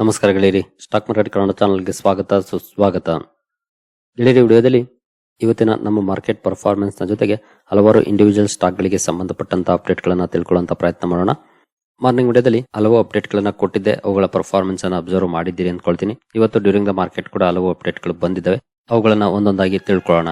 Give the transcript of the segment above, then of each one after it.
ನಮಸ್ಕಾರ ಗೆಳೆಯರಿ. Stock market Kannada ಚಾನಲ್ಗೆ ಸ್ವಾಗತ, ಸುಸ್ವಾಗತ. ಗೆಳೆಯರಿ, ವಿಡಿಯೋದಲ್ಲಿ ಇವತ್ತಿನ ನಮ್ಮ ಮಾರ್ಕೆಟ್ ಪರ್ಫಾರ್ಮೆನ್ಸ್ನ ಜೊತೆಗೆ ಹಲವಾರು ಇಂಡಿವಿಜುವಲ್ ಸ್ಟಾಕ್ಗಳಿಗೆ ಸಂಬಂಧಪಟ್ಟಂತಹ ಅಪ್ಡೇಟ್ಗಳನ್ನು ಅಪ್ಡೇಟ್ ಗಳನ್ನ ತಿಳ್ಕೊಳ್ಳುವಂತ ಪ್ರಯತ್ನ ಮಾಡೋಣ. ಮಾರ್ನಿಂಗ್ ವಿಡಿಯೋದಲ್ಲಿ ಹಲವು ಅಪ್ಡೇಟ್ ಗಳನ್ನ ಕೊಟ್ಟಿದ್ದೆ. ಅವುಗಳ ಪರ್ಫಾರ್ಮೆನ್ಸ್ ಅನ್ನು ಅಬ್ಸರ್ವ್ ಮಾಡಿದ್ದೀರಿ ಅಂದ್ಕೊಳ್ತೀನಿ. ಇವತ್ತು ಡ್ಯೂರಿಂಗ್ ದ ಮಾರ್ಕೆಟ್ ಕೂಡ ಹಲವು ಅಪ್ಡೇಟ್ಗಳು ಬಂದಿದ್ದಾವೆ. ಅವುಗಳನ್ನ ಒಂದೊಂದಾಗಿ ತಿಳ್ಕೊಳ್ಳೋಣ.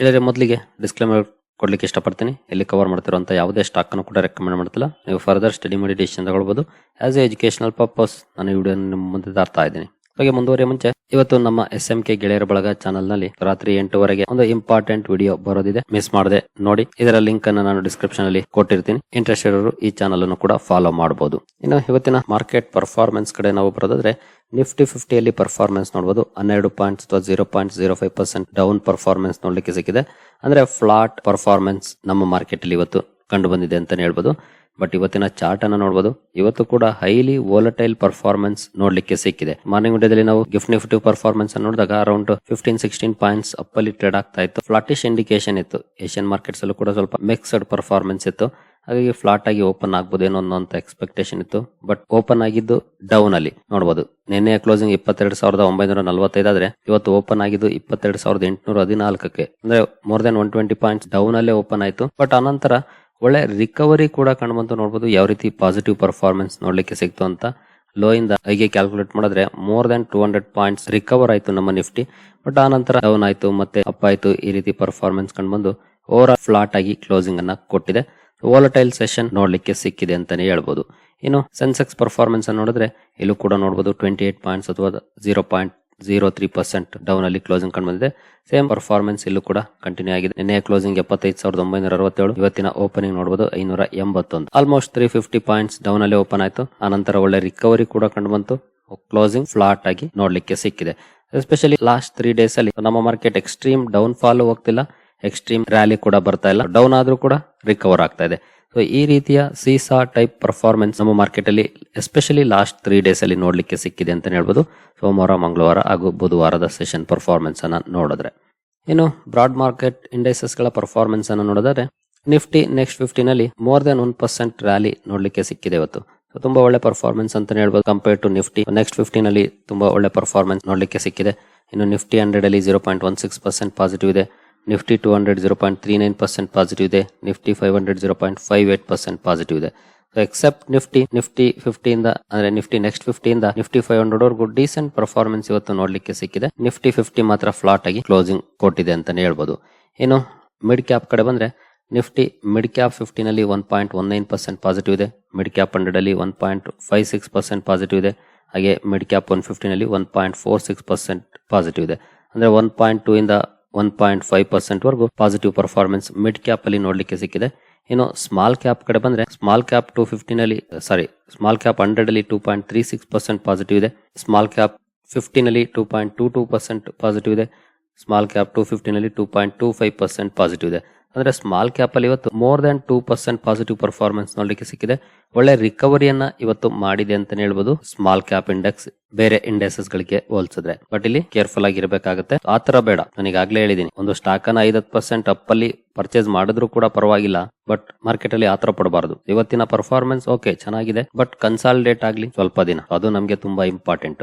ಇಲ್ಲದೆ ಮೊದಲಿಗೆ ಡಿಸ್ಕ್ಲೇಮರ್ ಕೊಡ್ಲಿಕ್ಕೆ ಇಷ್ಟಪಡ್ತೀನಿ. ಇಲ್ಲಿ ಕವರ್ ಮಾಡ್ತಿರುವಂಥ ಯಾವುದೇ ಸ್ಟಾಕನ್ನು ಕೂಡ ರೆಕಮೆಂಡ್ ಮಾಡ್ತಿಲ್ಲ. ನೀವು ಫರ್ದರ್ ಸ್ಟಡಿ ಮಾಡಿ ಡಿಸಿಷನ್ ತಗೊಳ್ಬೋದು. ಆ್ಯಸ್ ಎ ಎಜುಕೇಶನಲ್ ಪರ್ಪಸ್ ನಾನು ಈ ವಿಡಿಯೋ ನಿಮ್ಮ ಮುಂದೆ ತರ್ತಾ ಇದ್ದೀನಿ. ಹಾಗೆ ಮುಂದುವರಿಯ ಮುಂಚೆ, ಇವತ್ತು ನಮ್ಮ ಎಸ್ ಎಂ ಕೆ ಗೆಳೆಯರ ಬಳಗ ಚಾನಲ್ನಲ್ಲಿ ರಾತ್ರಿ ಎಂಟುವರೆಗೆ ಒಂದು ಇಂಪಾರ್ಟೆಂಟ್ ವಿಡಿಯೋ ಬರೋದಿದೆ. ಮಿಸ್ ಮಾಡದೆ, ನೋಡಿ. ಇದರ ಲಿಂಕ್ ಅನ್ನು ನಾನು ಡಿಸ್ಕ್ರಿಪ್ಷನ್ ಅಲ್ಲಿ ಕೊಟ್ಟಿರ್ತೀನಿ. ಇಂಟ್ರೆಸ್ಟ್ ಇರೋರು ಈ ಚಾನಲ್ ಅನ್ನು ಕೂಡ ಫಾಲೋ ಮಾಡಬಹುದು ಇನ್ನು ಇವತ್ತಿನ ಮಾರ್ಕೆಟ್ ಪರ್ಫಾರ್ಮೆನ್ಸ್ ಕಡೆ ನಾವು ಬರೋದಾದ್ರೆ ನಿಫ್ಟಿ ಫಿಫ್ಟಿಯಲ್ಲಿ ಪರ್ಫಾರ್ಮೆನ್ಸ್ ನೋಡಬಹುದು ಹನ್ನೆರಡು ಪಾಯಿಂಟ್ ಅಥವಾ zero point zero five percent down performance ನೋಡ್ಲಿಕ್ಕೆ ಸಿಕ್ಕಿದೆ. ಅಂದ್ರೆ ಫ್ಲಾಟ್ ಪರ್ಫಾರ್ಮೆನ್ಸ್ ನಮ್ಮ ಮಾರ್ಕೆಟ್ ಅಲ್ಲಿ ಇವತ್ತು ಕಂಡು ಬಂದಿದೆ ಅಂತಾನೆ ಹೇಳ್ಬೋದು. ಬಟ್ ಇವತ್ತಿನ ಚಾರ್ಟ್ ಅನ್ನ ನೋಡಬಹುದು ಇವತ್ತು ಕೂಡ ಹೈಲಿ ವೋಲಟೈಲ್ ಪರ್ಫಾರ್ಮೆನ್ಸ್ ನೋಡ್ಲಿಕ್ಕೆ ಸಿಕ್ಕಿದೆ. ಮಾರ್ನಿಂಗ್ ವಿಡಿಯೋದಲ್ಲಿ ನಾವು ಗಿಫ್ಟ್ ನಿಫ್ಟಿ ಪರ್ಫಾರ್ಮೆನ್ಸ್ ನೋಡಿದಾಗ around fifteen sixteen points up ಅಲ್ಲಿ ಟ್ರೇಡ್ ಆಗ್ತಾ ಇತ್ತು. ಫ್ಲಾಟಿಶ್ ಇಂಡಿಕೇಶನ್ ಇತ್ತು. ಏಷ್ಯನ್ ಮಾರ್ಕೆಟ್ಸ್ ಅಲ್ಲೂ ಕೂಡ ಸ್ವಲ್ಪ ಮಿಕ್ಸ್ಡ್ ಪರ್ಫಾರ್ಮೆನ್ಸ್ ಇತ್ತು. ಹಾಗಾಗಿ ಫ್ಲಾಟ್ ಆಗಿ ಓಪನ್ ಆಗ್ಬೋದೇನೋ ಅನ್ನೋ ಎಕ್ಸ್ಪೆಕ್ಟೇಷನ್ ಇತ್ತು. ಬಟ್ ಓಪನ್ ಆಗಿದ್ದು ಡೌನ್ ಅಲ್ಲಿ ನೋಡಬಹುದು ನಿನ್ನೆ ಕ್ಲೋಸಿಂಗ್ ಇಪ್ಪತ್ತೆರಡು ಸಾವಿರದ ಒಂಬೈನೂರ ನಲವತ್ತೈದು ಆದ್ರೆ ಇವತ್ತು ಓಪನ್ ಆಗಿದ್ದು ಇಪ್ಪತ್ತೆರಡು ಸಾವಿರದ ಎಂಟುನೂರ ಹದಿನಾಲ್ಕಕ್ಕೆ. ಅಂದ್ರೆ more than one twenty points down ಅಲ್ಲೇ ಓಪನ್ ಆಯಿತು. ಬಟ್ ಅನಂತರ ಒಳ್ಳೆ ರಿಕವರಿ ಕೂಡ ಕಂಡುಬಂತು ನೋಡಬಹುದು ಯಾವ ರೀತಿ ಪಾಸಿಟಿವ್ ಪರ್ಫಾರ್ಮೆನ್ಸ್ ನೋಡ್ಲಿಕ್ಕೆ ಸಿಕ್ತು ಅಂತ ಲೋ ಇಂದ ಹೀಗೆ ಕ್ಯಾಲ್ಕುಲೇಟ್ ಮಾಡಿದ್ರೆ more than two hundred points recover ಆಯ್ತು ನಮ್ಮ ನಿಫ್ಟಿ ಬಟ್ ಆ ನಂತರ ಡೌನ್ ಆಯ್ತು, ಮತ್ತೆ ಅಪ್ ಆಯ್ತು, ಈ ರೀತಿ ಪರ್ಫಾರ್ಮೆನ್ಸ್ ಕಂಡುಬಂದು ಓವರ್ ಫ್ಲಾಟ್ ಆಗಿ ಕ್ಲೋಸಿಂಗ್ ಅನ್ನ ಕೊಟ್ಟಿದೆ. ವೋಲಟೈಲ್ ಸೆಷನ್ ನೋಡ್ಲಿಕ್ಕೆ ಸಿಕ್ಕಿದೆ ಅಂತಾನೆ ಹೇಳ್ಬೋದು. ಇನ್ನು ಸೆನ್ಸೆಕ್ಸ್ ಪರ್ಫಾರ್ಮೆನ್ಸ್ ನೋಡಿದ್ರೆ ಇಲ್ಲೂ ಕೂಡ ನೋಡಬಹುದು ಟ್ವೆಂಟಿ ಏಟ್ ಪಾಯಿಂಟ್ಸ್ ಅಥವಾ zero point zero three percent down ಅಲ್ಲಿ ಕ್ಲೋಸಿಂಗ್ ಕಂಡು ಬಂದಿದೆ. ಸೇಮ್ ಪರ್ಫಾರ್ಮೆನ್ಸ್ ಇಲ್ಲೂ ಕೂಡ ಕಂಟಿನ್ಯೂ ಆಗಿದೆ. ನಿನ್ನೆ ಕ್ಲೋಸಿಂಗ್ ಎಪ್ಪತ್ತೈದು ಸಾವಿರದ ಒಂಬೈನೂರ ಅರವತ್ತೇಳು, ಇವತ್ತಿನ ಓಪನಿಂಗ್ ನೋಡಬಹುದು ಐನೂರ ಎಂಬತ್ತೊಂದು. Almost three fifty points down ಅಲ್ಲಿ ಓಪನ್ ಆಯಿತು. ಆನಂತರ ಒಳ್ಳೆ ರಿಕವರಿ ಕೂಡ ಕಂಡು ಬಂತು. ಕ್ಲೋಸಿಂಗ್ ಫ್ಲಾಟ್ ಆಗಿ ನೋಡ್ಲಿಕ್ಕೆ ಸಿಕ್ಕಿದೆ. ಎಸ್ಪೆಷಲಿ ಲಾಸ್ಟ್ ತ್ರೀ ಡೇಸ್ ಅಲ್ಲಿ ನಮ್ಮ ಮಾರ್ಕೆಟ್ ಎಕ್ಸ್ಟ್ರೀಮ್ ಡೌನ್ ಫಾಲ್ ಹೋಗ್ತಿಲ್ಲ. ಎಕ್ಸ್ಟ್ರೀಮ್ ರ್ಯಾಲಿ ಕೂಡ ಬರ್ತಾ ಇಲ್ಲ. ಡೌನ್ ಆದ್ರೂ ಕೂಡ ರಿಕವರ್ ಆಗ್ತಾ ಇದೆ. ಸೊ ಈ ರೀತಿಯ ಸೀಸಾ ಟೈಪ್ ಪರ್ಫಾರ್ಮೆನ್ಸ್ ನಮ್ಮ ಮಾರ್ಕೆಟ್ ಅಲ್ಲಿ ಎಸ್ಪೆಷಲಿ ಲಾಸ್ಟ್ ತ್ರೀ ಡೇಸ್ ಅಲ್ಲಿ ನೋಡ್ಲಿಕ್ಕೆ ಸಿಕ್ಕಿದೆ ಅಂತ ಹೇಳ್ಬೋದು. ಸೋಮವಾರ, ಮಂಗಳವಾರ ಹಾಗೂ ಬುಧವಾರದ ಸೆಷನ್ ಪರ್ಫಾರ್ಮೆನ್ಸ್ ಅನ್ನ ನೋಡಿದ್ರೆ. ಇನ್ನು ಬ್ರಾಡ್ ಮಾರ್ಕೆಟ್ ಇಂಡೆಕ್ಸಸ್ಗಳ ಪರ್ಫಾರ್ಮೆನ್ಸ್ ಅನ್ನು ನೋಡಿದ್ರೆ Nifty next ಫಿಫ್ಟಿನಲ್ಲಿ more than one percent rally ನೋಡ್ಲಿಕ್ಕೆ ಸಿಕ್ಕಿದೆ ಇವತ್ತು. ತುಂಬಾ ಒಳ್ಳೆ ಪರ್ಫಾರ್ಮೆನ್ಸ್ ಅಂತ ಹೇಳ್ಬೋದು. ಕಂಪೇರ್ ಟು ನಿಫ್ಟಿ ನೆಕ್ಸ್ಟ್ ಫಿಫ್ಟಿನಲ್ಲಿ ತುಂಬಾ ಒಳ್ಳೆ ಪರ್ಫಾರ್ಮೆನ್ಸ್ ನೋಡ್ಲಿಕ್ಕೆ ಸಿಕ್ಕಿದೆ. ಇನ್ನು ನಿಫ್ಟಿ ಹಂಡ್ರೆಡ್ ಅಲ್ಲಿ zero point one six percent positive ಇದೆ. Nifty two hundred zero point three nine percent positive ಇದೆ, nifty five hundred zero point five eight percent positive ಇದೆ. ಸೊ ಎಕ್ಸೆಪ್ಟ್ ನಿಫ್ಟಿ ನಿಫ್ಟಿ ಫಿಫ್ಟಿಯಿಂದ, ಅಂದ್ರೆ Nifty next ಫಿಫ್ಟಿಯಿಂದ Nifty five hundred ವರ್ಗೂ decent performance ಇವತ್ತು ನೋಡಲಿಕ್ಕೆ ಸಿಕ್ಕಿದೆ. ನಿಫ್ಟಿ ಫಿಫ್ಟಿ ಮಾತ್ರ ಫ್ಲಾಟ್ ಆಗಿ ಕ್ಲೋಸಿಂಗ್ ಕೊಟ್ಟಿದೆ ಅಂತಾನೆ ಹೇಳ್ಬೋದು. ಇನ್ನು ಮಿಡ್ ಕ್ಯಾಪ್ ಕಡೆ ಬಂದ್ರೆ Nifty mid cap ಫಿಫ್ಟಿನಲ್ಲಿ one point one nine percent positive ಇದೆ ಮಿಡ್ ಕ್ಯಾಪ್ ಹಂಡ್ರೆಡ್ ಅಲ್ಲಿ one point five six percent positive ಇದೆ, ಹಾಗೆ mid cap one ಫಿಫ್ಟಿನಲ್ಲಿ one point four six percent positive ಇದೆ. ಅಂದ್ರೆ ಒನ್ ಪಾಯಿಂಟ್ ಟೂ ಇಂದ one point five percent ವರೆಗೂ positive performance mid cap ಅಲ್ಲಿ ನೋಡ್ಲಿಕ್ಕೆ ಸಿಕ್ಕಿದೆ. ಇನ್ನು ಸ್ಮಾಲ್ ಕ್ಯಾಪ್ ಕಡೆ ಬಂದ್ರೆ ಸ್ಮಾಲ್ ಕ್ಯಾಪ್ ಟೂ ಫಿಫ್ಟಿನಲ್ಲಿ ಸಾರಿ ಸ್ಮಾಲ್ ಕ್ಯಾಪ್ ಹಂಡ್ರೆಡ್ ಅಲ್ಲಿ two point three six percent positive ಇದೆ. Small cap ಫಿಫ್ಟಿನಲ್ಲಿ two point two two percent positive ಇದೆ. Small cap two ಫಿಫ್ಟಿನಲ್ಲಿ two point two five percent positive ಇದೆ. ಅಂದ್ರೆ small cap ಅಲ್ಲಿ ಇವತ್ತು more than two percent positive performance ನೋಡ್ಲಿಕ್ಕೆ ಸಿಕ್ಕಿದೆ. ಒಳ್ಳೆ ರಿಕವರಿಯನ್ನ ಇವತ್ತು ಮಾಡಿದೆ ಅಂತ ಹೇಳ್ಬೋದು. ಸ್ಮಾಲ್ ಕ್ಯಾಪ್ ಇಂಡೆಕ್ಸ್ ಬೇರೆ ಇಂಡೆಕ್ಸಸ್ ಗಳಿಗೆ ಹೋಲಿಸಿದ್ರೆ. ಬಟ್ ಇಲ್ಲಿ ಕೇರ್ಫುಲ್ ಆಗಿರ್ಬೇಕಾಗುತ್ತೆ ಆತರ ಬೇಡ. ನನಗಾಗ್ಲೇ ಹೇಳಿದೀನಿ. ಒಂದು ಸ್ಟಾಕ್ ಅನ್ನ ಐದತ್ ಪರ್ಸೆಂಟ್ ಅಪ್ ಅಲ್ಲಿ ಪರ್ಚೇಸ್ ಮಾಡಿದ್ರು ಕೂಡ ಪರವಾಗಿಲ್ಲ. ಬಟ್ ಮಾರ್ಕೆಟ್ ಅಲ್ಲಿ ಆತರ ಪಡಬಾರದು. ಇವತ್ತಿನ ಪರ್ಫಾರ್ಮೆನ್ಸ್ ಓಕೆ ಚೆನ್ನಾಗಿದೆ. ಬಟ್ ಕನ್ಸಾಲಿಡೇಟ್ ಆಗ್ಲಿ ಸ್ವಲ್ಪ ದಿನ. ಅದು ನಮಗೆ ತುಂಬಾ ಇಂಪಾರ್ಟೆಂಟ್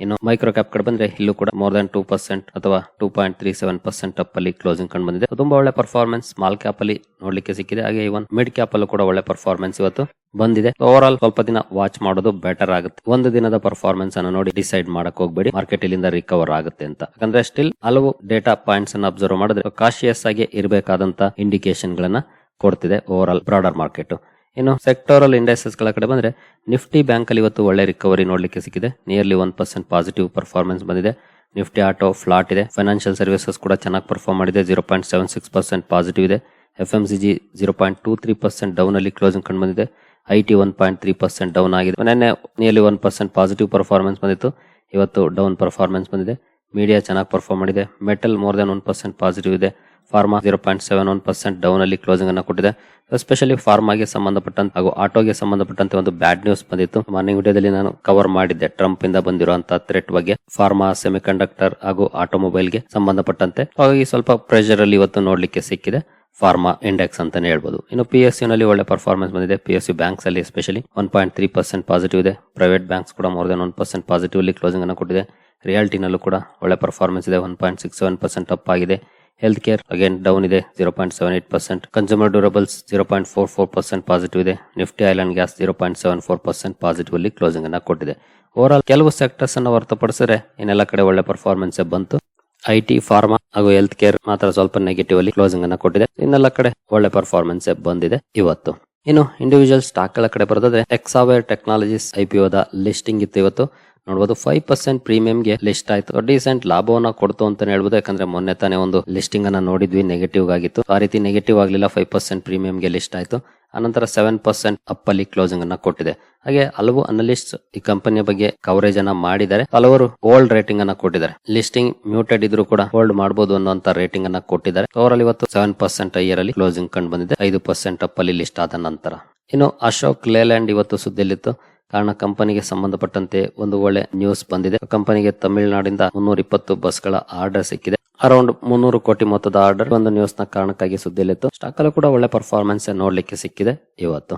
ಇನ್ನು ಮೈಕ್ರೋ ಕ್ಯಾಪ್ ಕಡೆ ಬಂದ್ರೆ ಇಲ್ಲೂ ಕೂಡ ಮೋರ್ ದನ್ ಟೂ ಪರ್ಸೆಂಟ್ ಅಥವಾ two point three seven percent up ಅಲ್ಲಿ ಕ್ಲೋಸಿಂಗ್ ಕಂಡು ಬಂದಿದೆ. ತುಂಬಾ ಒಳ್ಳೆ ಪರ್ಫಾರ್ಮೆನ್ಸ್ ಸ್ಮಾಲ್ ಕ್ಯಾಪ್ ಅಲ್ಲಿ ನೋಡ್ಲಿಕ್ಕೆ ಸಿಕ್ಕಿದೆ. ಹಾಗೆ ಇವನ್ ಮಿಡ್ ಕ್ಯಾಪ್ ಅಲ್ಲೂ ಕೂಡ ಒಳ್ಳೆ ಪರ್ಫಾರ್ಮೆನ್ಸ್ ಇವತ್ತು ಬಂದಿದೆ. ಓವರ್ ಆಲ್ ಸ್ವಲ್ಪ ದಿನ ವಾಚ್ ಮಾಡೋದು ಬೆಟರ್ ಆಗುತ್ತೆ. ಒಂದು ದಿನದ ಪರ್ಫಾರ್ಮೆನ್ಸ್ ಅನ್ನು ನೋಡಿ ಡಿಸೈಡ್ ಮಾಡಕ್ ಹೋಗ್ಬೇಡಿ. ಮಾರ್ಕೆಟ್ ಇಲ್ಲಿಂದ ರಿಕವರ್ ಆಗುತ್ತೆ ಅಂತ. ಯಾಕಂದ್ರೆ ಸ್ಟಿಲ್ ಹಲವು ಡೇಟಾ ಪಾಯಿಂಟ್ಸ್ ಅನ್ನು ಅಬ್ಸರ್ವ್ ಮಾಡಿದ್ರೆ ಕಾಶಿಯಸ್ ಆಗಿ ಇರಬೇಕಾದಂತ ಇಂಡಿಕೇಶನ್ ಗಳನ್ನ ಕೊಡ್ತಿದೆ ಓವರ್ ಆಲ್ ಬ್ರಾಡರ್ ಮಾರ್ಕೆಟ್ ಇನ್ನು ಸೆಕ್ಟೋರಲ್ ಇಂಡೈಸಸ್ಗಳ ಕಡೆ ಬಂದ್ರೆ ನಿಫ್ಟಿ ಬ್ಯಾಂಕ್ ಅಲ್ಲಿ ಇವತ್ತು ಒಳ್ಳೆ ರಿಕವರಿ ನೋಡ್ಲಿಕ್ಕೆ ಸಿಕ್ಕಿದೆ. Nearly one percent positive performance ಬಂದಿದೆ. ನಿಫ್ಟಿ ಆಟೋ ಫ್ಲಾಟ್ ಇದೆ. ಫೈನಾನ್ಷಿಯಲ್ ಸರ್ವಿಸಸ್ ಕೂಡ ಚೆನ್ನಾಗಿ ಪರ್ಫಾರ್ಮ್ ಮಾಡಿದೆ. Zero point seven six percent positive ಇದೆ. F M C G zero point two three percent down ಅಲ್ಲಿ ಕ್ಲೋಸಿಂಗ್ ಕಂಡು ಬಂದಿದೆ. I T one point three percent down ಆಗಿದೆ. ನೆನ್ನೆ nearly one percent positive performance ಬಂದಿತ್ತು. ಇವತ್ತು ಡೌನ್ ಪರ್ಫಾರ್ಮೆನ್ಸ್ ಬಂದಿದೆ. Media ಚೆನ್ನಾಗಿ ಪರ್ಫಾರ್ಮ್ ಮಾಡಿದೆ. Metal more than one percent positive ಇದೆ. Pharma zero point seven one percent down ಅಲ್ಲಿ ಕ್ಲೋಸಿಂಗ್ ಅನ್ನು ಕೊಟ್ಟಿದೆ. ಎಸ್ಪೆಷಲಿ ಫಾರ್ಮಾಗೆ ಸಂಬಂಧಪಟ್ಟಂತೆ ಹಾಗೂ ಆಟೋಗೆ ಸಂಬಂಧಪಟ್ಟಂತೆ ಒಂದು ಬ್ಯಾಡ್ ನ್ಯೂಸ್ ಬಂದಿತ್ತು. ಮಾರ್ನಿಂಗ್ ವಿಡಿಯೋದಲ್ಲಿ ನಾನು ಕವರ್ ಮಾಡಿದ್ದೆ. ಟ್ರಂಪ್ ಇಂದ ಬಂದಿರುವಂತಹ ಥ್ರೆಟ್ ಬಗ್ಗೆ ಫಾರ್ಮಾ ಸೆಮಿಕಂಡಕ್ಟರ್ ಹಾಗೂ ಆಟೋಮೊಬೈಲ್ಗೆ ಸಂಬಂಧಪಟ್ಟಂತೆ. ಹಾಗಾಗಿ ಸ್ವಲ್ಪ ಪ್ರೆಷರ್ ಅಲ್ಲಿ ಇವತ್ತು ನೋಡ್ಲಿಕ್ಕೆ ಸಿಕ್ಕಿದೆ. ಫಾರ್ಮಾ ಇಂಡೆಕ್ಸ್ ಅಂತಾನೆ ಹೇಳ್ಬೋದು. ಇನ್ನು ಪಿ ಎಸ್ನಲ್ಲಿ ಒಳ್ಳೆ ಪರ್ಫಾರ್ಮೆನ್ಸ್ ಬಂದಿದೆ. ಪಿ ಎಸ್ ಯು ಬ್ಯಾಂಕ್ಸ್ ಅಲ್ಲಿ especially one point three percent positive ಇದೆ. ಪ್ರೈವೇಟ್ ಬ್ಯಾಂಕ್ಸ್ ಕೂಡ more than one percent positive ಅಲ್ಲಿ ಕ್ಲೋಸಿಂಗ್ ಅನ್ನು ಕೊಟ್ಟಿದೆ. ರಿಯಾಲ್ಟಿನಲ್ಲೂ ಕೂಡ ಒಳ್ಳೆ ಪರ್ಫಾರ್ಮೆನ್ಸ್ ಇದೆ. One point six seven percent up ಆಗಿದೆ. ಹೆಲ್ತ್ ಕೇರ್ ಅಗೇನ್ ಡೌನ್ ಇದೆ zero point seven eight percent consumer durables zero point four four percent positive ಇದೆ. Nifty oil and gas zero point seven four percent positive ಅಲ್ಲಿ closing ಅನ್ನ ಕೊಟ್ಟಿದೆ. Over all ಕೆಲವು sectors ಅನ್ನು ಹೊರತುಪಡಿಸಿದ್ರೆ, ಇನ್ನೆಲ್ಲ ಕಡೆ ಒಳ್ಳೆ ಪರ್ಫಾರ್ಮೆನ್ಸ್ ಬಂತು. ಐ ಟಿ ಫಾರ್ಮಾ ಹಾಗೂ ಹೆಲ್ತ್ ಕೇರ್ ಮಾತ್ರ ಸ್ವಲ್ಪ ನೆಗೆಟಿವ್ ಅಲ್ಲಿ ಕ್ಲೋಸಿಂಗ್ ಅನ್ನ ಕೊಟ್ಟಿದೆ. ಇನ್ನೆಲ್ಲ ಕಡೆ ಒಳ್ಳೆ ಪರ್ಫಾರ್ಮೆನ್ಸ್ ಬಂದಿದೆ ಇವತ್ತು. ಇನ್ನು ಇಂಡಿವಿಜುವಲ್ ಸ್ಟಾಕ್ಗಳ ಕಡೆ ಬರೋದಾದ್ರೆ ಎಕ್ಸಾವೇರ್ ಟೆಕ್ನಾಲಜೀಸ್ ಐಪಿಒದ ಲಿಸ್ಟಿಂಗ್ ಇತ್ತು ಇವತ್ತು. ನೋಡಬಹುದು ಫೈವ್ ಪರ್ಸೆಂಟ್ ಪ್ರೀಮಿಯಂಗೆ ಲಿಸ್ಟ್ ಆಯ್ತು. ಡಿಸೆಂಟ್ ಲಾಭವನ್ನ ಕೊಡ್ತು ಅಂತ ಹೇಳ್ಬೋದು. ಯಾಕಂದ್ರೆ ಮೊನ್ನೆ ತಾನೇ ಒಂದು ಲಿಸ್ಟಿಂಗ್ ಅನ್ನ ನೋಡಿದ್ವಿ ನೆಗೆಟಿವ್ ಆಗಿತ್ತು. ಆ ರೀತಿ ನೆಗೆಟಿವ್ ಆಗಲಿಲ್ಲ ಫೈವ್ ಪರ್ಸೆಂಟ್ ಪ್ರೀಮಿಯಂಗೆ ಲಿಸ್ಟ್ ಆಯ್ತು. ಅನಂತರ ಸೆವೆನ್ ಪರ್ಸೆಂಟ್ ಅಪ್ ಅಲ್ಲಿ ಕ್ಲೋಸಿಂಗ್ ಅನ್ನ ಕೊಟ್ಟಿದೆ. ಹಾಗೆ ಹಲವು ಅನಲಿಸ್ಟ್ ಈ ಕಂಪನಿಯ ಬಗ್ಗೆ ಕವರೇಜ್ ಅನ್ನ ಮಾಡಿದ್ದಾರೆ. ಹಲವರು ಓಲ್ಡ್ ರೇಟಿಂಗ್ ಅನ್ನ ಕೊಟ್ಟಿದ್ದಾರೆ. ಲಿಸ್ಟಿಂಗ್ ಮ್ಯೂಟೆಡ್ ಇದ್ರು ಕೂಡ ಹೋಲ್ಡ್ ಮಾಡಬಹುದು ಅನ್ನುವಂತ ರೇಟಿಂಗ್ ಅನ್ನ ಕೊಟ್ಟಿದ್ದಾರೆ. ಓವರ್ ಇವತ್ತು ಸೆವೆನ್ ಪರ್ಸೆಂಟ್ ಇಯರ್ ಅಲ್ಲಿ ಕ್ಲೋಸಿಂಗ್ ಕಂಡು ಬಂದಿದೆ. ಐದು ಪರ್ಸೆಂಟ್ ಅಪ್ ಅಲ್ಲಿ ಲಿಸ್ಟ್ ಆದ ನಂತರ. ಇನ್ನು ಅಶೋಕ್ ಲೇಲ್ಯಾಂಡ್ ಇವತ್ತು ಸುದ್ದಿಯಲ್ಲಿತ್ತು. ಕಾರಣ ಕಂಪನಿಗೆ ಸಂಬಂಧಪಟ್ಟಂತೆ ಒಂದು ಒಳ್ಳೆ ನ್ಯೂಸ್ ಬಂದಿದೆ. ಕಂಪನಿಗೆ ತಮಿಳುನಾಡಿಂದ ಮುನ್ನೂರ ಇಪ್ಪತ್ತು ಬಸ್ಗಳ ಆರ್ಡರ್ ಸಿಕ್ಕಿದೆ. ಅರೌಂಡ್ ಮುನ್ನೂರು ಕೋಟಿ ಮೊತ್ತದ ಆರ್ಡರ್ ಒಂದು ನ್ಯೂಸ್ನ ಕಾರಣಕ್ಕಾಗಿ ಸುದ್ದಿಯಲ್ಲಿತ್ತು. ಸ್ಟಾಕ್ ಅಲ್ಲೂ ಕೂಡ ಒಳ್ಳೆ ಪರ್ಫಾರ್ಮೆನ್ಸ್ ನೋಡ್ಲಿಕ್ಕೆ ಸಿಕ್ಕಿದೆ ಇವತ್ತು.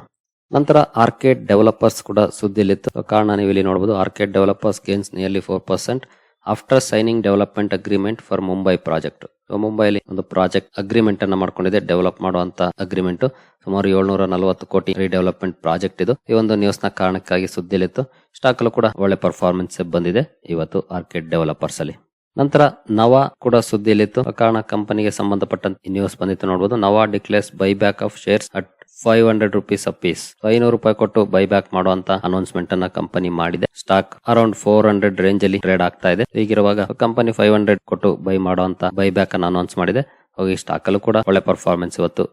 ನಂತರ ಆರ್ಕೆಡ್ ಡೆವಲಪರ್ಸ್ ಕೂಡ ಸುದ್ದಿಯಲ್ಲಿತ್ತು. ಕಾರಣ ನೀವು ಇಲ್ಲಿ ನೋಡಬಹುದು Arkade developers gains nearly four percent after signing development agreement for Mumbai project ಮುಂಬೈಲಿ ಒಂದು ಪ್ರಾಜೆಕ್ಟ್ ಅಗ್ರಿಮೆಂಟ್ ಅನ್ನ ಮಾಡ್ಕೊಂಡಿದೆ ಡೆವಲಪ್ ಮಾಡುವಂತ ಅಗ್ರಿಮೆಂಟ್ ಸುಮಾರು ಏಳ್ನೂರ ನಲವತ್ತು ಕೋಟಿ ರಿಡೆವಲಪ್ಮೆಂಟ್ ಪ್ರಾಜೆಕ್ಟ್ ಇದು. ಈ ಒಂದು ನ್ಯೂಸ್ನ ಕಾರಣಕ್ಕಾಗಿ ಸುದ್ದಿಲಿತ್ತು ಸ್ಟಾಕ್ ಅಲ್ಲೂ ಕೂಡ ಒಳ್ಳೆ ಪರ್ಫಾರ್ಮೆನ್ಸ್ ಬಂದಿದೆ ಇವತ್ತು ಆರ್ಕೆಟ್ ಡೆವಲಪರ್ಸ್ ಅಲ್ಲಿ. ನಂತರ ನವ ಕೂಡ ಸುದ್ದಿಯಲ್ಲಿತ್ತು. ಕಾರಣ ಕಂಪನಿಗೆ ಸಂಬಂಧಪಟ್ಟಂತ ನ್ಯೂಸ್ ಬಂದಿತ್ತು ನೋಡಬಹುದು ನವ declares buy back of shares at five hundred rupees apiece ಐನೂರು ರೂಪಾಯಿ ಕೊಟ್ಟು ಬೈ ಬ್ಯಾಕ್ ಮಾಡುವಂತ ಅನೌನ್ಸ್ಮೆಂಟ್ ಅನ್ನ ಕಂಪನಿ ಮಾಡಿದೆ. Stock around four hundred range ಅಲ್ಲಿ ಟ್ರೇಡ್ ಆಗ್ತಾ ಇದೆ. ಹೀಗಿರುವಾಗ ಕಂಪನಿ ಫೈವ್ ಹಂಡ್ರೆಡ್ ಕೊಟ್ಟು ಬೈ ಮಾಡುವಂತ ಬೈ ಬ್ಯಾಕ್ ಅನ್ನು ಅನೌನ್ಸ್ ಮಾಡಿದೆ. ಹೋಗಿ ಸ್ಟಾಕ್ ಅಲ್ಲೂ ಕೂಡ ಒಳ್ಳೆ ಪರ್ಫಾರ್ಮೆನ್ಸ್ ಇವತ್ತು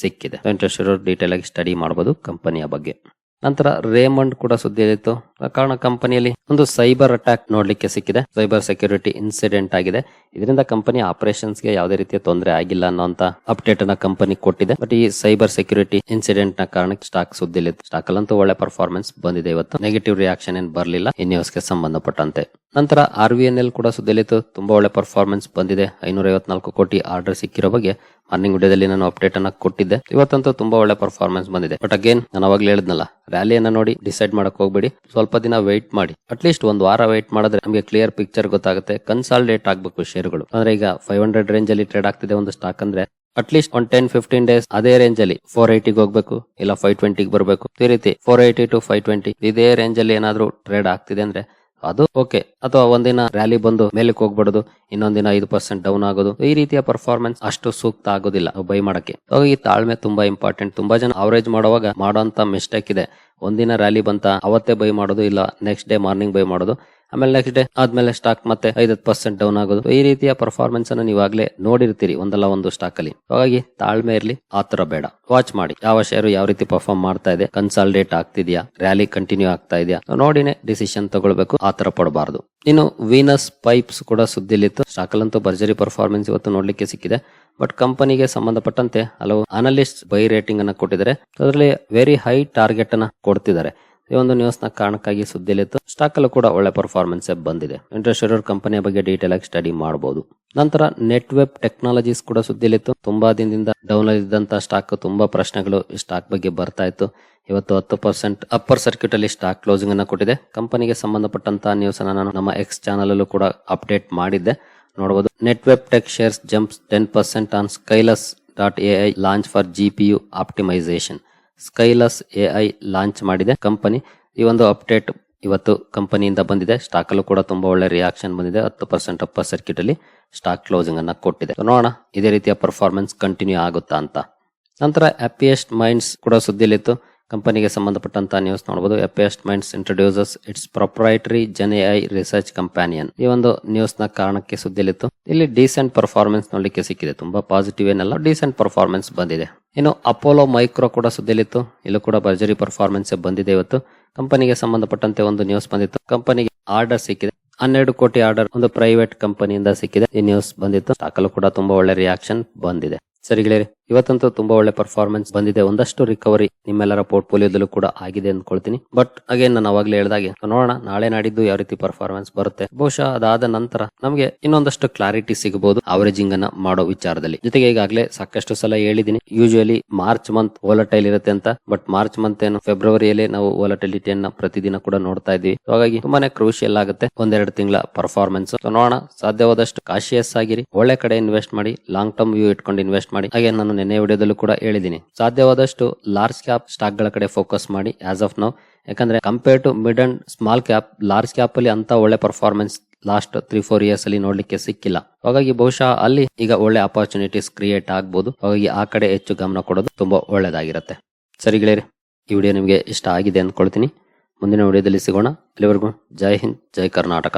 ಸಿಕ್ಕಿದೆ. ಇಂಟ್ರೆಸ್ಟ್ ಇರೋರು ಡೀಟೇಲ್ ಆಗಿ ಸ್ಟಡಿ ಮಾಡಬಹುದು ಕಂಪನಿಯ ಬಗ್ಗೆ. ನಂತರ ರೇಮಂಡ್ ಕೂಡ ಸುದ್ದಿ ಇತ್ತು ಕಾರಣ ಕಂಪನಿಯಲ್ಲಿ ಒಂದು ಸೈಬರ್ ಅಟ್ಯಾಕ್ ನೋಡ್ಲಿಕ್ಕೆ ಸಿಕ್ಕಿದೆ. ಸೈಬರ್ ಸೆಕ್ಯೂರಿಟಿ ಇನ್ಸಿಡೆಂಟ್ ಆಗಿದೆ. ಇದರಿಂದ ಕಂಪನಿ ಆಪರೇಷನ್ಸ್ಗೆ ಯಾವುದೇ ರೀತಿಯ ತೊಂದರೆ ಆಗಿಲ್ಲ ಅನ್ನೋಂತ ಅಪ್ಡೇಟ್ ಅನ್ನ ಕಂಪನಿ ಕೊಟ್ಟಿದೆ. ಬಟ್ ಈ ಸೈಬರ್ ಸೆಕ್ಯೂರಿಟಿ ಇನ್ಸಿಡೆಂಟ್ನ ಕಾರಣಕ್ಕೆ ಸ್ಟಾಕ್ ಸುದ್ದಿಲಿ ಸ್ಟಾಕ್ ಅಲ್ಲಂತೂ ಒಳ್ಳೆ ಪರ್ಫಾರ್ಮೆನ್ಸ್ ಬಂದಿದೆ ಇವತ್ತು. ನೆಗೆಟಿವ್ ರಿಯಾಕ್ಷನ್ ಏನ್ ಬರಲಿಲ್ಲ. ಈ ನ್ಯೂಸ್ಗೆ ಸಂಬಂಧಪಟ್ಟಂತೆ. ನಂತರ ಆರ್ ವಿ ಎನ್ ಎಲ್ ಕೂಡ ಸುದ್ದಿಲಿತ್ತು. ತುಂಬಾ ಒಳ್ಳೆ ಪರ್ಫಾರ್ಮೆನ್ಸ್ ಬಂದಿದೆ. ಐನೂರ ಐವತ್ನಾಲ್ಕು ಕೋಟಿ ಆರ್ಡರ್ ಸಿಕ್ಕಿರೋ ಬಗ್ಗೆ ಮಾರ್ನಿಂಗ್ ವಿಡಿಯೋದಲ್ಲಿ ನಾನು ಅಪ್ಡೇಟ್ ಅನ್ನ ಕೊಟ್ಟಿದ್ದೆ. ಇವತ್ತಂತೂ ತುಂಬಾ ಒಳ್ಳೆ ಪರ್ಫಾರ್ಮೆನ್ಸ್ ಬಂದಿದೆ. ಬಟ್ ಅಗೇನ್ ನಾನು ಅವಾಗ್ಲೇ ಹೇಳಿದ್ನಲ್ಲ ರ್ಯಾಲಿಯನ್ನ ನೋಡಿ ಡಿಸೈಡ್ ಮಾಡಕ್ ಹೋಗ್ಬೇಡಿ. ಸ್ವಲ್ಪ ದಿನ ವೆಯ್ಟ್ ಮಾಡಿ. ಅಟ್ಲೀಸ್ಟ್ ಒಂದು ವಾರ ವೇಟ್ ಮಾಡಿದ್ರೆ ನಮಗೆ ಕ್ಲಿಯರ್ ಪಿಕ್ಚರ್ ಗೊತ್ತಾಗುತ್ತೆ. ಕನ್ಸಾಲ್ಡೇಟ್ ಆಗಬೇಕು ಶೇರ್ಗಳು ಅಂದ್ರೆ ಈಗ ಫೈವ್ ಹಂಡ್ರೆಡ್ ರೇಂಜ್ ಅಲ್ಲಿ ಟ್ರೇಡ್ ಆಗ್ತಿದೆ ಒಂದು ಸ್ಟಾಕ್ ಅಂದ್ರೆ at least one ten fifteen days ಅದೇ ರೇಂಜ್ ಅಲ್ಲಿ ಫೋರ್ ಏಯ್ಟಿಗೆ ಹೋಗ್ಬೇಕು, ಇಲ್ಲ ಫೈವ್ ಟ್ವೆಂಟಿಗೆ ಬರಬೇಕು. ಈ ರೀತಿ four eighty to five twenty ಇದೇ ರೇಂಜ್ ಅಲ್ಲಿ ಏನಾದ್ರು ಟ್ರೇಡ್ ಆಗ್ತಿದೆ ಅಂದ್ರೆ ಅದು ಓಕೆ. ಅಥವಾ ಒಂದಿನ ರ್ಯಾಲಿ ಬಂದು ಮೇಲಕ್ಕೆ ಹೋಗ್ಬಿಡೋದು ಇನ್ನೊಂದಿನ ಐದು ಪರ್ಸೆಂಟ್ ಡೌನ್ ಆಗೋದು. ಈ ರೀತಿಯ ಪರ್ಫಾರ್ಮೆನ್ಸ್ ಅಷ್ಟು ಸೂಕ್ತ ಆಗೋದಿಲ್ಲ ಬೈ ಮಾಡಕ್ಕೆ. ಈ ತಾಳ್ಮೆ ತುಂಬಾ ಇಂಪಾರ್ಟೆಂಟ್ ತುಂಬಾ ಜನ ಅವರೇಜ್ ಮಾಡುವಾಗ ಮಾಡೋಂತ ಮಿಸ್ಟೇಕ್ ಇದೆ. ಒಂದಿನ ರ್ಯಾಲಿ ಬಂತ, ಅವತ್ತೇ ಬೈ ಮಾಡೋದು ಇಲ್ಲ ನೆಕ್ಸ್ಟ್ ಡೇ ಮಾರ್ನಿಂಗ್ ಬೈ ಮಾಡೋದು. ಆಮೇಲೆ ನೆಕ್ಸ್ಟ್ ಡೇ ಆದ್ಮೇಲೆ ಸ್ಟಾಕ್ ಮತ್ತೆ ಐದು ಪರ್ಸೆಂಟ್ ಡೌನ್ ಆಗೋದು. ಈ ರೀತಿಯ ಪರ್ಫಾರ್ಮೆನ್ಸ್ ಅನ್ನು ನೀವಾಗ್ಲೇ ನೋಡಿರ್ತೀರಿ, ಒಂದಲ್ಲ ಒಂದು ಸ್ಟಾಕ್ ಅಲ್ಲಿ. ಹಾಗಾಗಿ ತಾಳ್ಮೆ ಇರಲಿ ಆತರ ಬೇಡ. ವಾಚ್ ಮಾಡಿ. ಯಾವ ಶೇರು ಯಾವ ರೀತಿ ಪರ್ಫಾರ್ಮ್ ಮಾಡ್ತಾ ಇದೆ ಕನ್ಸಾಲಿಡೇಟ್ ಆಗ್ತಿದ್ಯಾ ರ್ಯಾಲಿ ಕಂಟಿನ್ಯೂ ಆಗ್ತಾ ಇದೆಯಾ ನೋಡಿನೇ ಡಿಸಿಷನ್ ತಗೊಳ್ಬೇಕು ಆತರ ಪಡಬಾರ್ದು. ಇನ್ನು ವೀನಸ್ ಪೈಪ್ಸ್ ಕೂಡ ಸುದ್ದಿಲಿತ್ತು. ಸ್ಟಾಕ್ ಅಲ್ಲಂತೂ ಭರ್ಜರಿ ಪರ್ಫಾರ್ಮೆನ್ಸ್ ಇವತ್ತು ನೋಡ್ಲಿಕ್ಕೆ ಸಿಕ್ಕಿದೆ. ಬಟ್ ಕಂಪನಿಗೆ ಸಂಬಂಧಪಟ್ಟಂತೆ ಹಲವು ಅನಲಿಸ್ಟ್ ಬೈ ರೇಟಿಂಗ್ ಅನ್ನ ಕೊಟ್ಟಿದ್ದಾರೆ. ಅದರಲ್ಲಿ ವೆರಿ ಹೈ ಟಾರ್ಗೆಟ್ ಅನ್ನ ಕೊಡ್ತಿದ್ದಾರೆ. ಈ ಒಂದು ನ್ಯೂಸ್ನ ಕಾರಣಕ್ಕಾಗಿ ಸುದ್ದಿಲಿತ್ತು ಸ್ಟಾಕ್ ಅಲ್ಲೂ ಕೂಡ ಒಳ್ಳೆ ಪರ್ಫಾರ್ಮೆನ್ಸ್ ಬಂದಿದೆ. ಇಂಟ್ರೆಸ್ಟ್ ಕಂಪನಿಯ ಬಗ್ಗೆ ಡೀಟೇಲ್ ಆಗಿ ಸ್ಟಡಿ ಮಾಡಬಹುದು ನಂತರ ನೆಟ್ ವೆಬ್ ಟೆಕ್ನಾಲಜೀಸ್ ಕೂಡ ಸುದ್ದಿಲಿತ್ತು ತುಂಬಾ ದಿನದಿಂದ ಡೌನ್ ಇದ್ದಂತಹ ಸ್ಟಾಕ್ ತುಂಬಾ ಪ್ರಶ್ನೆಗಳು ಸ್ಟಾಕ್ ಬಗ್ಗೆ ಬರ್ತಾ ಇತ್ತು. ಇವತ್ತು ಹತ್ತು ಪರ್ಸೆಂಟ್ ಅಪ್ಪರ್ ಸರ್ಕ್ಯೂಟ್ ಅಲ್ಲಿ ಸ್ಟಾಕ್ ಕ್ಲೋಸಿಂಗ್ ಅನ್ನ ಕೊಟ್ಟಿದೆ. ಕಂಪನಿಗೆ ಸಂಬಂಧಪಟ್ಟಂತ ನ್ಯೂಸ್ ಅನ್ನ ನಾನು ನಮ್ಮ ಎಕ್ಸ್ ಚಾನಲ್ ಅಲ್ಲೂ ಕೂಡ ಅಪ್ಡೇಟ್ ಮಾಡಿದ್ದೆ. ನೋಡಬಹುದು Netweb tech shares jumps ten percent on Skylus dot A I launch for G P U optimization Skylus A I launch ಮಾಡಿದೆ. ಕಂಪನಿ ಈ ಒಂದು ಅಪ್ಡೇಟ್ ಇವತ್ತು ಕಂಪನಿಯಿಂದ ಬಂದಿದೆ. ಸ್ಟಾಕ್ ಅಲ್ಲೂ ಕೂಡ ತುಂಬಾ ಒಳ್ಳೆ ರಿಯಾಕ್ಷನ್ ಬಂದಿದೆ. ಹತ್ತು ಪರ್ಸೆಂಟ್ ಅಪ್ಪರ್ ಸರ್ಕ್ಯೂಟ್ ಅಲ್ಲಿ ಸ್ಟಾಕ್ ಕ್ಲೋಸಿಂಗ್ ಅನ್ನ ಕೊಟ್ಟಿದೆ. ನೋಡೋಣ, ಇದೇ ರೀತಿಯ ಪರ್ಫಾರ್ಮೆನ್ಸ್ ಕಂಟಿನ್ಯೂ ಆಗುತ್ತಾ ಅಂತ. ನಂತರ ಹ್ಯಾಪಿಯೆಸ್ಟ್ ಮೈಂಡ್ಸ್ ಕೂಡ ಸುದ್ದಿಲಿತ್ತು ಕಂಪನಿಗೆ ಸಂಬಂಧಪಟ್ಟಂತ ನ್ಯೂಸ್ ನೋಡಬಹುದು ಎಪೆಸ್ಟ್ಮೆಂಟ್ಸ್ introduces its proprietary gen A I research companion ಈ ಒಂದು ನ್ಯೂಸ್ನ ಕಾರಣಕ್ಕೆ ಸುದ್ದಿಲಿತ್ತು ಇಲ್ಲಿ ಡೀಸೆಂಟ್ ಪರ್ಫಾರ್ಮೆನ್ಸ್ ನೋಡ್ಲಿಕ್ಕೆ ಸಿಕ್ಕಿದೆ. ತುಂಬಾ ಪಾಸಿಟಿವ್ ಏನಲ್ಲ ಡೀಸೆಂಟ್ ಪರ್ಫಾರ್ಮೆನ್ಸ್ ಬಂದಿದೆ. ಇನ್ನು ಅಪೋಲೋ ಮೈಕ್ರೋ ಕೂಡ ಸುದ್ದಿಲಿತ್ತು ಇಲ್ಲೂ ಕೂಡ ಭರ್ಜರಿ ಪರ್ಫಾರ್ಮೆನ್ಸ್ ಬಂದಿದೆ ಇವತ್ತು. ಕಂಪನಿಗೆ ಸಂಬಂಧಪಟ್ಟಂತೆ ಒಂದು ನ್ಯೂಸ್ ಬಂದಿತ್ತು. ಕಂಪನಿಗೆ ಆರ್ಡರ್ ಸಿಕ್ಕಿದೆ. ಹನ್ನೆರಡು ಕೋಟಿ ಆರ್ಡರ್ ಒಂದು ಪ್ರೈವೇಟ್ ಕಂಪನಿಯಿಂದ ಸಿಕ್ಕಿದೆ. ಈ ನ್ಯೂಸ್ ಬಂದಿತ್ತು. ಸಾಕಲು ಕೂಡ ತುಂಬಾ ಒಳ್ಳೆ ರಿಯಾಕ್ಷನ್ ಬಂದಿದೆ. ಸರಿ ಗೆಳೆಯರಿ ಇವತ್ತಂತೂ ತುಂಬಾ ಒಳ್ಳೆ ಪರ್ಫಾರ್ಮೆನ್ಸ್ ಬಂದಿದೆ. ಒಂದಷ್ಟು ರಿಕವರಿ ನಿಮ್ಮೆಲ್ಲರ ಪೋರ್ಟ್ಫೋಲಿಯೋದಲ್ಲೂ ಕೂಡ ಆಗಿದೆ ಅಂದ್ಕೊಳ್ತೀನಿ ಬಟ್ ಅಗೇನ್ ನಾನು ಅವಾಗಲೇ ಹೇಳಿದಾಗೆ ನೋಡೋಣ, ನಾಳೆ ನಾಡಿದ್ದು ಯಾವ ರೀತಿ ಪರ್ಫಾರ್ಮೆನ್ಸ್ ಬರುತ್ತೆ. ಬಹುಶಃ ಅದಾದ ನಂತರ ನಮಗೆ ಇನ್ನೊಂದಷ್ಟು ಕ್ಲಾರಿಟಿ ಸಿಗಬಹುದು ಅವರೇಜಿಂಗ್ ಅನ್ನ ಮಾಡೋ ವಿಚಾರದಲ್ಲಿ. ಜೊತೆಗೆ ಈಗಾಗಲೇ ಸಾಕಷ್ಟು ಸಲ ಹೇಳಿದೀನಿ ಯೂಶುವಲಿ ಮಾರ್ಚ್ ಮಂತ್ ವೋಲಟೈಲ್ ಇರುತ್ತೆ ಅಂತ. ಬಟ್ ಮಾರ್ಚ್ ಮಂತ್ ಏನು ಫೆಬ್ರವರಿಯಲ್ಲಿ ನಾವು ವೋಲಟಿಲಿಟಿಯನ್ನ ಪ್ರತಿದಿನ ಕೂಡ ನೋಡ್ತಾ ಇದ್ವಿ ಹಾಗಾಗಿ ತುಂಬಾನೇ ಕ್ರೂಷಿಯಲ್ ಆಗುತ್ತೆ ಒಂದೆರಡು ತಿಂಗಳ ಪರ್ಫಾರ್ಮೆನ್ಸ್ ನೋಡೋಣ, ಸಾಧ್ಯವಾದಷ್ಟು ಕಾಶಿಯಸ್ ಆಗಿರಿ, ಒಳ್ಳೆ ಕಡೆ ಇನ್ವೆಸ್ಟ್ ಮಾಡಿ ಲಾಂಗ್ ಟರ್ಮ್ ವ್ಯೂ ಇಟ್ಕೊಂಡು ಇನ್ವೆಸ್ಟ್ ಮಾಡಿ. ಹಾಗೆ ನಾನು ನಿನ್ನೆ ವಿಡಿಯೋದಲ್ಲೂ ಕೂಡ ಹೇಳಿದ್ದೀನಿ. ಸಾಧ್ಯವಾದಷ್ಟು ಲಾರ್ಜ್ ಕ್ಯಾಪ್ ಸ್ಟಾಕ್ಗಳ ಕಡೆ ಫೋಕಸ್ ಮಾಡಿ ಆಸ್ ಆಫ್ ನೌ ಯಾಕಂದ್ರೆ compare to mid and small cap large cap ಅಲ್ಲಿ ಅಂತ ಒಳ್ಳೆ performance last three four years ಅಲ್ಲಿ ನೋಡ್ಲಿಕ್ಕೆ ಸಿಕ್ಕಿಲ್ಲ. ಹಾಗಾಗಿ ಬಹುಶಃ ಅಲ್ಲಿ ಈಗ ಒಳ್ಳೆ ಅಪರ್ಚುನಿಟೀಸ್ ಕ್ರಿಯೇಟ್ ಆಗ್ಬೋದು. ಹಾಗಾಗಿ ಆ ಕಡೆ ಹೆಚ್ಚು ಗಮನ ಕೊಡೋದು ತುಂಬಾ ಒಳ್ಳೇದಾಗಿರುತ್ತೆ. ಸರಿ ಗೆಳೆಯರಿ, ಈ ವಿಡಿಯೋ ನಿಮಗೆ ಇಷ್ಟ ಆಗಿದೆ ಅಂದ್ಕೊಳ್ತೀನಿ. ಮುಂದಿನ ವಿಡಿಯೋದಲ್ಲಿ ಸಿಗೋಣ. ಅಲ್ಲಿವರೆಗೂ ಜೈ ಹಿಂದ್, ಜೈ ಕರ್ನಾಟಕ.